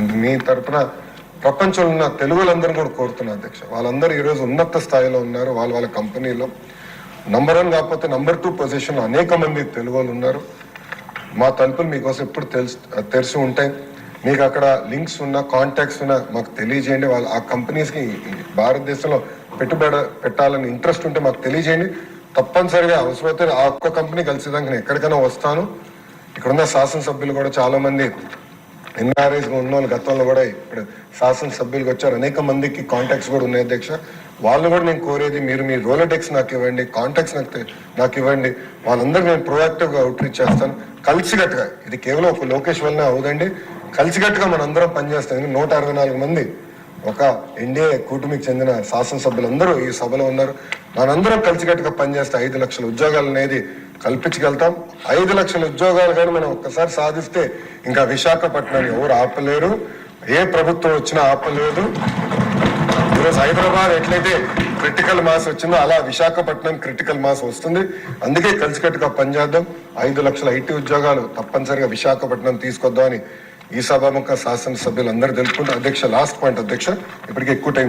మీ తరపున ప్రపంచంలో ఉన్న తెలుగులందరూ కూడా కోరుతున్నా అధ్యక్ష. వాళ్ళందరూ ఈరోజు ఉన్నత స్థాయిలో ఉన్నారు. వాళ్ళ వాళ్ళ కంపెనీలో. నంబర్ వన్ కాకపోతే నంబర్ టూ పొజిషన్లో అనేక మంది తెలుగు వాళ్ళు ఉన్నారు. మా తలుపులు మీకోసం ఎప్పుడు తెలుసు తెరిచి ఉంటాయి. మీకు అక్కడ లింక్స్ ఉన్న కాంటాక్ట్స్ ఉన్న మాకు తెలియజేయండి. వాళ్ళ ఆ కంపెనీస్కి భారతదేశంలో పెట్టుబడి పెట్టాలని ఇంట్రెస్ట్ ఉంటే మాకు తెలియజేయండి. తప్పనిసరిగా అవసరమైతే ఆ ఒక్క కంపెనీ కలిసేదానికి నేను ఎక్కడికైనా వస్తాను. ఇక్కడున్న శాసనసభ్యులు కూడా చాలామంది మంది ఎన్ఆర్ఐస్ ఉన్న వాళ్ళు గతంలో కూడా ఇప్పుడు శాసనసభ్యులకు వచ్చారు. అనేక మందికి కాంటాక్ట్స్ కూడా ఉన్నాయి అధ్యక్ష. వాళ్ళు కూడా నేను కోరేది మీరు మీ రోలటెక్స్ నాకు ఇవ్వండి కాంటాక్ట్స్ నాకు నాకు ఇవ్వండి. వాళ్ళందరికీ నేను ప్రొయాక్టివ్గా అవుట్రీచ్ చేస్తాను. కలిసికట్టుగా ఇది కేవలం ఒక లోకేష్ వల్లనే అవుదండి. కలిసికట్టుగా మనందరం పనిచేస్తాం. నూట అరవై నాలుగు మంది ఒక ఎన్డీఏ కూటమికి చెందిన శాసనసభ్యులందరూ ఈ సభలో ఉన్నారు. మనందరం కలిసికట్టుగా పనిచేస్తే ఐదు లక్షల ఉద్యోగాలు అనేది కల్పించగలుగుతాం. ఐదు లక్షల ఉద్యోగాలు కానీ మనం ఒక్కసారి సాధిస్తే ఇంకా విశాఖపట్నాన్ని ఎవరు ఆపలేరు. ఏ ప్రభుత్వం వచ్చినా ఆపలేదు. ఈరోజు హైదరాబాద్ ఎట్లయితే క్రిటికల్ మాస్ వచ్చిందో అలా విశాఖపట్నం క్రిటికల్ మాస్ వస్తుంది. అందుకే కలిసికట్టుగా పనిచేద్దాం. ఐదు లక్షల ఐటీ ఉద్యోగాలు తప్పనిసరిగా విశాఖపట్నం తీసుకొద్దామని ఈ సభాముఖ శాసనసభ్యులు అందరూ తెలుపుకుంటూ అధ్యక్ష లాస్ట్ పాయింట్ అధ్యక్ష ఇప్పటికే ఎక్కువ టైం